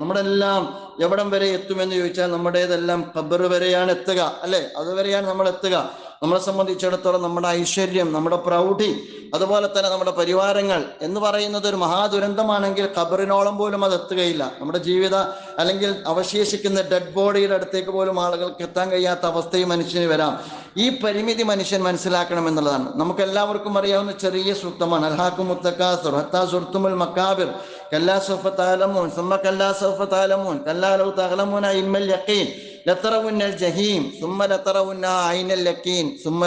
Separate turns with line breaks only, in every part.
നമ്മുടെ എല്ലാം എവിടം വരെ എത്തുമെന്ന് ചോദിച്ചാൽ നമ്മുടേതെല്ലാം ഖബർ വരെയാണ് എത്തുക അല്ലെ? അതുവരെയാണ് നമ്മൾ എത്തുക. നമ്മളെ സംബന്ധിച്ചിടത്തോളം നമ്മുടെ ഐശ്വര്യം നമ്മുടെ പ്രൗഢി അതുപോലെ തന്നെ നമ്മുടെ പരിവാരങ്ങൾ എന്ന് പറയുന്നത് ഒരു മഹാദുരന്തമാണെങ്കിൽ ഖബറിനോളം പോലും അത് എത്തുകയില്ല. നമ്മുടെ ജീവിത അല്ലെങ്കിൽ അവശേഷിക്കുന്ന ഡെഡ് ബോഡിയുടെ അടുത്തേക്ക് പോലും ആളുകൾക്ക് എത്താൻ കഴിയാത്ത അവസ്ഥയും മനുഷ്യന് വരാം. ഈ പരിമിതി മനുഷ്യൻ മനസ്സിലാക്കണം എന്നുള്ളതാണ്. നമുക്ക് എല്ലാവർക്കും അറിയാവുന്ന ചെറിയ സൂക്തമാണ് അൽഹാക്കു മുത്തക്കാസുർ ഹത്താ സുർത്തുമുൽ മക്കാബിർ കല്ലാ സൗഫ സുമ കല്ലാ സൗഫ കല്ലാ ലൗ തഅലമൂന ഇമ്മൽ യഖീൻ ലത്തറവുന്ന ജഹീം സുമ്മ ലത്തറവുന്ന ഐനൽ ലക്കീൻ സുമ്മ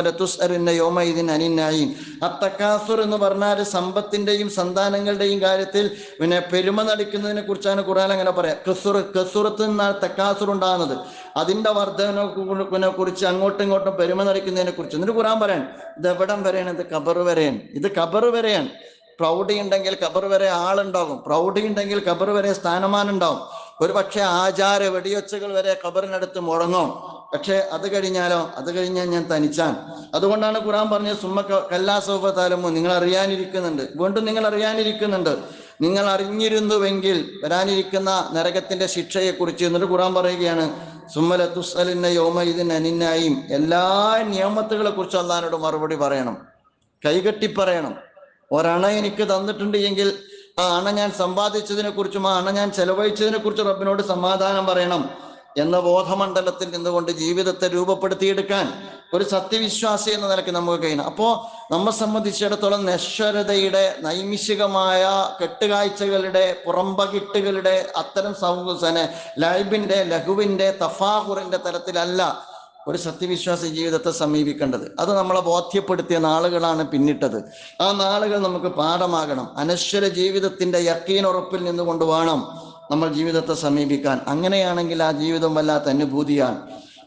അനിൻ നഈം അത്തക്കാസുർ എന്ന് പറഞ്ഞാൽ സമ്പത്തിന്റെയും സന്താനങ്ങളുടെയും കാര്യത്തിൽ പിന്നെ പെരുമ നടിക്കുന്നതിനെ കുറിച്ചാണ് ഖുർആൻ അങ്ങനെ പറയാം. കസുർ കസുറത്ത് നിന്നാണ് തക്കാസുർ ഉണ്ടാകുന്നത്. അതിന്റെ വർധനവിനെ കുറിച്ച് അങ്ങോട്ടും ഇങ്ങോട്ടും പെരുമ നടിക്കുന്നതിനെ കുറിച്ച്. എന്നിട്ട് ഖുർആൻ പറയാൻ ഇത് എവിടം വരെയാണ്? ഇത് കബർ വരെയാണ്. ഇത് കബർ വരെയാണ്. പ്രൗഢി ഉണ്ടെങ്കിൽ കബർ വരെ ആളുണ്ടാകും. പ്രൗഢി ഉണ്ടെങ്കിൽ കബർ വരെ സ്ഥാനമാനം ഉണ്ടാവും ഒരു പക്ഷേ ആചാര വെടിയൊച്ചകൾ വരെ ഖബറിനടുത്ത് മുഴങ്ങും. പക്ഷെ അത് കഴിഞ്ഞാലോ? അത് കഴിഞ്ഞാൽ ഞാൻ തനിച്ചാൻ അതുകൊണ്ടാണ് ഖുറാൻ പറഞ്ഞത് സുമ്മ താലമോ നിങ്ങൾ അറിയാനിരിക്കുന്നുണ്ട് വീണ്ടും നിങ്ങൾ അറിയാനിരിക്കുന്നുണ്ട് നിങ്ങൾ അറിഞ്ഞിരുന്നുവെങ്കിൽ വരാനിരിക്കുന്ന നരകത്തിന്റെ ശിക്ഷയെക്കുറിച്ച് എന്നിട്ട് ഖുറാൻ പറയുകയാണ് സുമ്മല തുസ്സലിന്ന യോമ ഇതിന് അനിന്നായും എല്ലാ നിയമത്തുകളെ കുറിച്ച് അള്ളഹാനോട് മറുപടി പറയണം. കൈകെട്ടി പറയണം. ഒരണ എനിക്ക് തന്നിട്ടുണ്ട് എങ്കിൽ ആ അണ ഞാൻ സമ്പാദിച്ചതിനെ കുറിച്ചും ആ അണ ഞാൻ ചെലവഴിച്ചതിനെ കുറിച്ചും റബ്ബിനോട് സമാധാനം പറയണം എന്ന ബോധമണ്ഡലത്തിൽ നിന്നുകൊണ്ട് ജീവിതത്തെ രൂപപ്പെടുത്തിയെടുക്കാൻ ഒരു സത്യവിശ്വാസി എന്ന നിലയ്ക്ക് നമുക്ക് കഴിയണം. അപ്പോ നമ്മെ സംബന്ധിച്ചിടത്തോളം നശ്വരതയുടെ നൈമിഷികമായ കെട്ടുകാഴ്ചകളുടെ പുറമ്പകിട്ടുകളുടെ അത്തരം ലൈബിന്റെ ലഘുവിന്റെ തഫാഹുറിന്റെ തരത്തിലല്ല ഒരു സത്യവിശ്വാസ ജീവിതത്തെ സമീപിക്കേണ്ടത്. അത് നമ്മളെ ബോധ്യപ്പെടുത്തിയ നാളുകളാണ് പിന്നിട്ടത്. ആ നാളുകൾ നമുക്ക് പാഠമാകണം. അനശ്വര ജീവിതത്തിന്റെ യക്കീനുറപ്പിൽ നിന്നുകൊണ്ട് വേണം നമ്മൾ ജീവിതത്തെ സമീപിക്കാൻ. അങ്ങനെയാണെങ്കിൽ ആ ജീവിതം വല്ലാത്ത അനുഭൂതിയാണ്.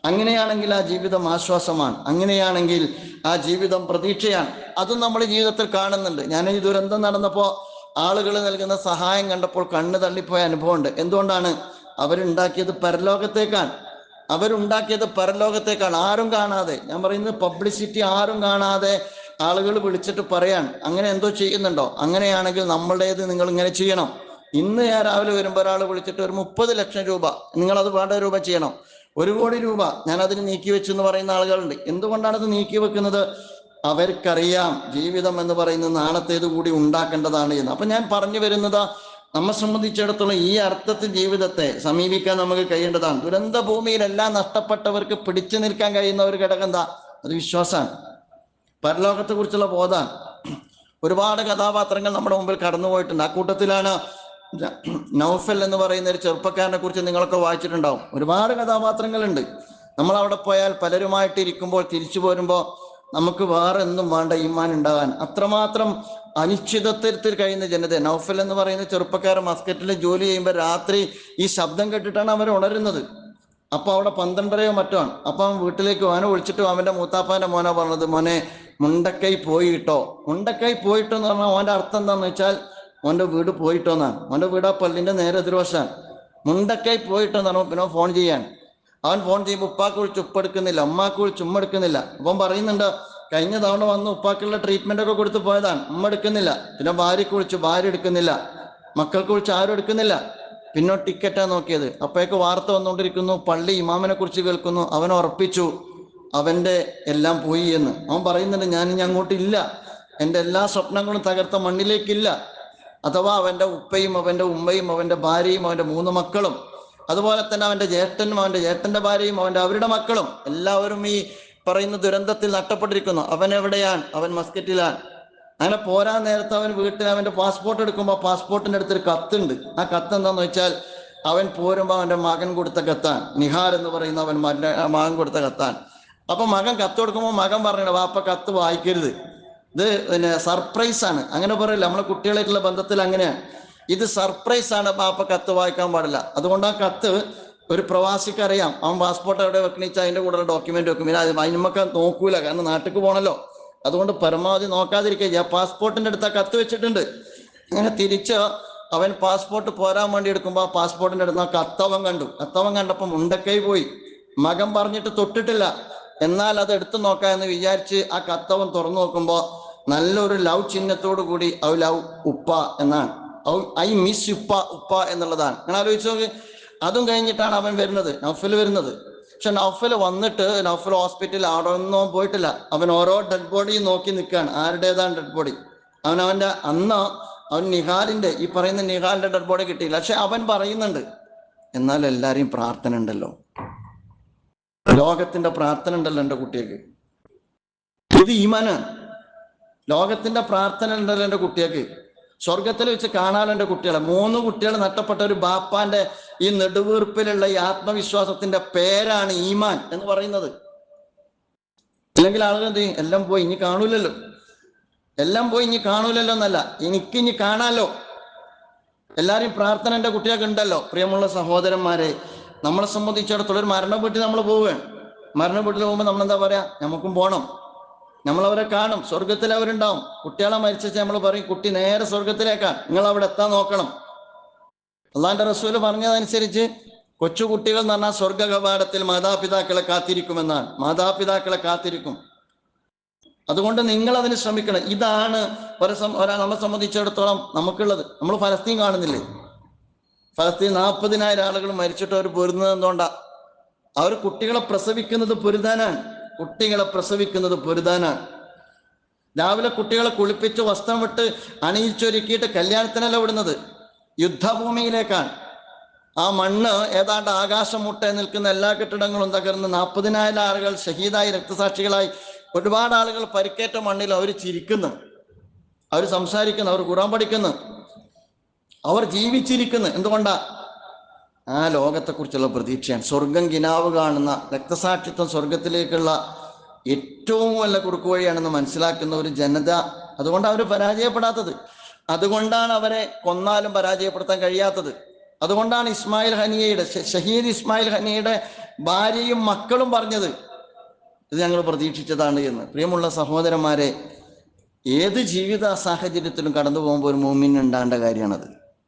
അങ്ങനെയാണെങ്കിൽ ആ ജീവിതം ആശ്വാസമാണ്. അങ്ങനെയാണെങ്കിൽ ആ ജീവിതം പ്രതീക്ഷയാണ്. അതും നമ്മൾ ജീവിതത്തിൽ കാണുന്നുണ്ട്. ഞാൻ ഈ ദുരന്തം നടന്നപ്പോൾ ആളുകൾ നൽകുന്ന സഹായം കണ്ടപ്പോൾ കണ്ണ് തള്ളിപ്പോയ അനുഭവമുണ്ട്. എന്തുകൊണ്ടാണ്? അവരുണ്ടാക്കിയത് പരലോകത്തേക്കാണ്. അവരുണ്ടാക്കിയത് പരലോകത്തേക്കാണ്. ആരും കാണാതെ. ഞാൻ പറയുന്നത് പബ്ലിസിറ്റി ആരും കാണാതെ ആളുകൾ വിളിച്ചിട്ട് പറയാൻ അങ്ങനെ എന്തോ ചെയ്യുന്നുണ്ടോ? അങ്ങനെയാണെങ്കിൽ നമ്മളുടേത് നിങ്ങൾ ഇങ്ങനെ ചെയ്യണം. ഇന്ന് ഞാൻ രാവിലെ വരുമ്പോൾ ഒരാൾ വിളിച്ചിട്ട് ഒരു മുപ്പത് ലക്ഷം രൂപ നിങ്ങൾ അത് വേണ്ട രൂപ ചെയ്യണം. ഒരു കോടി രൂപ ഞാൻ അതിന് നീക്കി വെച്ചു എന്ന് പറയുന്ന ആളുകളുണ്ട്. എന്തുകൊണ്ടാണ് അത് നീക്കി വെക്കുന്നത്? അവർക്കറിയാം. ജീവിതം എന്ന് പറയുന്ന നാളത്തേത് കൂടി ഉണ്ടാക്കേണ്ടതാണ് എന്ന്. അപ്പൊ ഞാൻ പറഞ്ഞു വരുന്നത് നമ്മെ സംബന്ധിച്ചിടത്തോളം ഈ അർത്ഥത്തിൽ ജീവിതത്തെ സമീപിക്കാൻ നമുക്ക് കഴിയേണ്ടതാണ്. ദുരന്ത ഭൂമിയിൽ എല്ലാം നഷ്ടപ്പെട്ടവർക്ക് പിടിച്ചു നിൽക്കാൻ കഴിയുന്ന ഒരു ഘടകം എന്താ? അത് വിശ്വാസമാണ്. പരലോകത്തെ കുറിച്ചുള്ള ബോധമാണ്. ഒരുപാട് കഥാപാത്രങ്ങൾ നമ്മുടെ മുമ്പിൽ കടന്നുപോയിട്ടുണ്ട്. ആ കൂട്ടത്തിലാണ് നൗഫൽ എന്ന് പറയുന്ന ഒരു ചെറുപ്പക്കാരനെ കുറിച്ച് നിങ്ങളൊക്കെ വായിച്ചിട്ടുണ്ടാവും. ഒരുപാട് കഥാപാത്രങ്ങളുണ്ട്. നമ്മൾ അവിടെ പോയാൽ പലരുമായിട്ട് ഇരിക്കുമ്പോൾ തിരിച്ചു പോരുമ്പോൾ നമുക്ക് വേറെ എന്തും വേണ്ട ഈമാൻ ഉണ്ടാകാൻ. അത്രമാത്രം അനിശ്ചിതത്വത്തിൽ കഴിയുന്ന ജനത നൗഫൽ എന്ന് പറയുന്ന ചെറുപ്പക്കാരൻ മസ്കറ്റിൽ ജോലി ചെയ്യുമ്പോൾ രാത്രി ഈ ശബ്ദം കേട്ടിട്ടാണ് അവർ ഉണരുന്നത്. അപ്പൊ അവിടെ പന്ത്രണ്ടരയോ മറ്റോ ആണ്. അപ്പൊ അവൻ വീട്ടിലേക്ക് അവനെ വിളിച്ചിട്ട് അവന്റെ മൂത്താപ്പാന്റെ മോനെ പറഞ്ഞത് മോനെ മുണ്ടക്കൈ പോയിട്ടോ? മുണ്ടക്കൈ പോയിട്ടോ എന്ന് പറഞ്ഞാൽ അവന്റെ അർത്ഥം എന്താന്ന് വെച്ചാൽ മോന്റെ വീട് പോയിട്ടോ എന്നാണ്. മോന്റെ വീട് ആ പല്ലിന്റെ നേരെ എതിർവശാണ് മുണ്ടക്കൈ പോയിട്ടോ എന്ന് പറഞ്ഞാൽ പിന്നെ ഫോൺ ചെയ്യാൻ. അവൻ ഫോൺ ചെയ്യുമ്പോൾ ഉപ്പാക്ക് വിളിച്ച് ഉപ്പെടുക്കുന്നില്ല ഉമ്മാക്ക് വിളിച്ച് ഉമ്മ എടുക്കുന്നില്ല അപ്പം പറയുന്നുണ്ട് കഴിഞ്ഞ തവണ വന്ന് ഉപ്പാക്കുള്ള ട്രീറ്റ്മെന്റ് ഒക്കെ കൊടുത്തു പോയതാണ് ഉമ്മ എടുക്കുന്നില്ല പിന്നെ ഭാര്യക്ക് വിളിച്ചു ഭാര്യ എടുക്കുന്നില്ല. മക്കൾക്ക് വിളിച്ച് ആരും എടുക്കുന്നില്ല. പിന്നെ ടിക്കറ്റാ നോക്കിയത്. അപ്പോഴേക്ക് വാർത്ത വന്നുകൊണ്ടിരിക്കുന്നു പള്ളി ഇമാമിനെ കുറിച്ച് കേൾക്കുന്നു. അവൻ ഉറപ്പിച്ചു അവന്റെ എല്ലാം പോയി എന്ന്. അവൻ പറയുന്നുണ്ട് ഞാൻ ഇനി അങ്ങോട്ടില്ല എന്റെ എല്ലാ സ്വപ്നങ്ങളും തകർത്ത മണ്ണിലേക്കില്ല. അഥവാ അവന്റെ ഉപ്പയും അവന്റെ ഉമ്മയും അവന്റെ ഭാര്യയും അവന്റെ മൂന്ന് മക്കളും അതുപോലെ തന്നെ അവന്റെ ജ്യേഷ്ഠനും അവന്റെ ജ്യേഷ്ഠന്റെ ഭാര്യയും അവന്റെ അവരുടെ മക്കളും എല്ലാവരും ഈ പറയുന്ന ദുരന്തത്തിൽ നഷ്ടപ്പെട്ടിരിക്കുന്നു. അവൻ എവിടെയാണ്? അവൻ മസ്കറ്റിലാണ്. അങ്ങനെ പോരാൻ നേരത്തെ അവൻ വീട്ടിൽ അവന്റെ പാസ്പോർട്ട് എടുക്കുമ്പോൾ പാസ്പോർട്ടിന്റെ അടുത്തൊരു കത്തുണ്ട്. ആ കത്ത് എന്താന്ന് വെച്ചാൽ അവൻ പോരുമ്പോൾ അവന്റെ മകൻ കൊടുത്ത കത്താണ്. നിഹാർ എന്ന് പറയുന്ന അവൻ മകൻ കൊടുത്ത കത്താണ്. അപ്പൊ മകൻ കത്ത് കൊടുക്കുമ്പോൾ മകൻ പറഞ്ഞു വാപ്പ കത്ത് വായിക്കരുത്. ഇത് പിന്നെ സർപ്രൈസ് ആണ് അങ്ങനെ പറയില്ല നമ്മളെ കുട്ടികളായിട്ടുള്ള ബന്ധത്തിൽ അങ്ങനെയാണ് ഇത് സർപ്രൈസ് ആണ് പാപ്പ കത്ത് വായിക്കാൻ പാടില്ല. അതുകൊണ്ട് ആ കത്ത് ഒരു പ്രവാസിക്ക് അറിയാം അവൻ പാസ്പോർട്ട് എവിടെ വെക്കണിച്ചാൽ അതിന്റെ കൂടെ ഡോക്യുമെന്റ് വെക്കും. പിന്നെ അത് അതിനുമൊക്കെ നോക്കൂല. കാരണം നാട്ടിക്ക് പോകണല്ലോ അതുകൊണ്ട് പരമാവധി നോക്കാതിരിക്കുക. പാസ്പോർട്ടിന്റെ അടുത്ത് ആ കത്ത് വെച്ചിട്ടുണ്ട്. അങ്ങനെ തിരിച്ച് അവൻ പാസ്പോർട്ട് പോരാൻ വേണ്ടി എടുക്കുമ്പോൾ ആ പാസ്പോർട്ടിന്റെ അടുത്ത് ആ കത്തവൻ കണ്ടു. കത്തവൻ കണ്ടപ്പോൾ മുണ്ടക്കൈ പോയി. മകൻ പറഞ്ഞിട്ട് തൊട്ടിട്ടില്ല. എന്നാൽ അത് എടുത്തു നോക്കാം എന്ന് വിചാരിച്ച് ആ കത്തവൻ തുറന്നു നോക്കുമ്പോൾ നല്ലൊരു ലവ് ചിഹ്നത്തോടു കൂടി ഔ ലവ് ഉപ്പ എന്നാണ്. ഐ മിസ് ഉപ്പ ഉപ്പ എന്നുള്ളതാണ്. അങ്ങനെ ആലോചിച്ച് നോക്ക്. അതും കഴിഞ്ഞിട്ടാണ് അവൻ വരുന്നത് നൗഫൽ വരുന്നത്. പക്ഷെ നൗഫൽ വന്നിട്ട് നൗഫൽ ഹോസ്പിറ്റലിൽ അവിടെ ഒന്നും പോയിട്ടില്ല. അവൻ ഓരോ ഡെഡ് ബോഡിയും നോക്കി നിൽക്കുകയാണ്. ആരുടേതാണ് ഡെഡ് ബോഡി അവൻ അവന്റെ അന്ന് അവൻ നിഹാലിന്റെ ഈ പറയുന്ന നിഹാലിന്റെ ഡെഡ് ബോഡി കിട്ടിയില്ല. പക്ഷെ അവൻ പറയുന്നുണ്ട് എന്നാൽ എല്ലാരെയും പ്രാർത്ഥന ഉണ്ടല്ലോ. ലോകത്തിന്റെ പ്രാർത്ഥന ഉണ്ടല്ലോ എന്റെ കുട്ടികൾക്ക്. ഇത് ഈമാനാണ്. ലോകത്തിന്റെ പ്രാർത്ഥന ഉണ്ടല്ലോ എന്റെ കുട്ടികൾക്ക്. സ്വർഗത്തിൽ വെച്ച് കാണാലോ കുട്ടികളെ. മൂന്ന് കുട്ടികൾ നഷ്ടപ്പെട്ട ഒരു ബാപ്പാന്റെ ഈ നെടുവീർപ്പിലുള്ള ഈ ആത്മവിശ്വാസത്തിന്റെ പേരാണ് ഈമാൻ എന്ന് പറയുന്നത്. അല്ലെങ്കിൽ ആളുകൾ എന്ത് എല്ലാം പോയി ഇനി കാണൂലല്ലോ. എല്ലാം പോയി ഇനി കാണൂലല്ലോ എന്നല്ല. എനിക്ക് ഇനി കാണാലോ. എല്ലാരും പ്രാർത്ഥന എന്റെ കുട്ടികൾക്ക് ഉണ്ടല്ലോ. പ്രിയമുള്ള സഹോദരന്മാരെ നമ്മളെ സംബന്ധിച്ചിടത്തോളം ഒരു മരണ നമ്മൾ പോവുകയാണ്. മരണ വീട്ടിൽ പോകുമ്പോൾ നമ്മൾ എന്താ പറയാ? നമുക്കും പോകണം നമ്മൾ അവരെ കാണും സ്വർഗത്തിൽ അവരുണ്ടാവും. കുട്ടികളെ മരിച്ചാൽ നമ്മൾ പറയും കുട്ടി നേരെ സ്വർഗത്തിലേക്കാണ് നിങ്ങൾ അവിടെ എത്താൻ നോക്കണം. അള്ളാന്റെ റസൂൽ പറഞ്ഞതനുസരിച്ച് കൊച്ചുകുട്ടികൾ എന്ന് പറഞ്ഞാൽ സ്വർഗ കവാടത്തിൽ മാതാപിതാക്കളെ കാത്തിരിക്കുമെന്നാണ്. മാതാപിതാക്കളെ കാത്തിരിക്കും. അതുകൊണ്ട് നിങ്ങൾ അതിന് ശ്രമിക്കണം. ഇതാണ് ഒരു ഒരാൾ ഒരാ നമ്മെ സംബന്ധിച്ചിടത്തോളം നമുക്കുള്ളത്. നമ്മൾ ഫലസ്തീൻ കാണുന്നില്ലേ? ഫലസ്തീൻ നാൽപ്പതിനായിരം ആളുകൾ മരിച്ചിട്ട് അവർ പൊരുന്നത് അവർ കുട്ടികളെ പ്രസവിക്കുന്നത് പൊരുതാനാണ്. കുട്ടികളെ പ്രസവിക്കുന്നത് പൊരുതാനാണ്. രാവിലെ കുട്ടികളെ കുളിപ്പിച്ച് വസ്ത്രം വിട്ട് അണിയിച്ചൊരുക്കിയിട്ട് കല്യാണത്തിനല്ല വിടുന്നത്. യുദ്ധഭൂമിയിലേക്കാണ്. ആ മണ്ണ് ഏതാണ്ട് ആകാശം മുട്ടേ നിൽക്കുന്ന എല്ലാ കെട്ടിടങ്ങളും തകർന്ന് നാൽപ്പതിനായിരം ആളുകൾ ഷഹീദായി രക്തസാക്ഷികളായി ഒരുപാട് ആളുകൾ പരിക്കേറ്റ മണ്ണിൽ അവർ ചിരിക്കുന്നു. അവർ സംസാരിക്കുന്നു അവർ ഖുറാൻ പഠിക്കുന്നു. അവർ ജീവിച്ചിരിക്കുന്നു. എന്തുകൊണ്ടാ? ആ ലോകത്തെക്കുറിച്ചുള്ള പ്രതീക്ഷയാണ്. സ്വർഗം കിനാവ് കാണുന്ന രക്തസാക്ഷിത്വം സ്വർഗത്തിലേക്കുള്ള ഏറ്റവും വല്ല കുറുക്കുവഴിയാണെന്ന് മനസ്സിലാക്കുന്ന ഒരു ജനത അതുകൊണ്ട് അവർ പരാജയപ്പെടാത്തത്. അതുകൊണ്ടാണ് അവരെ കൊന്നാലും പരാജയപ്പെടുത്താൻ കഴിയാത്തത്. അതുകൊണ്ടാണ് ഇസ്മായിൽ ഹനിയയുടെ ഷഹീദ് ഇസ്മായിൽ ഹനിയയുടെ ഭാര്യയും മക്കളും പറഞ്ഞത് ഇത് ഞങ്ങൾ പ്രതീക്ഷിച്ചതാണ് എന്ന്. പ്രിയമുള്ള സഹോദരന്മാരെ ഏത് ജീവിത സാഹചര്യത്തിലും കടന്നു പോകുമ്പോൾ ഒരു മൂമിൻ ഉണ്ടാകേണ്ട കാര്യമാണത്.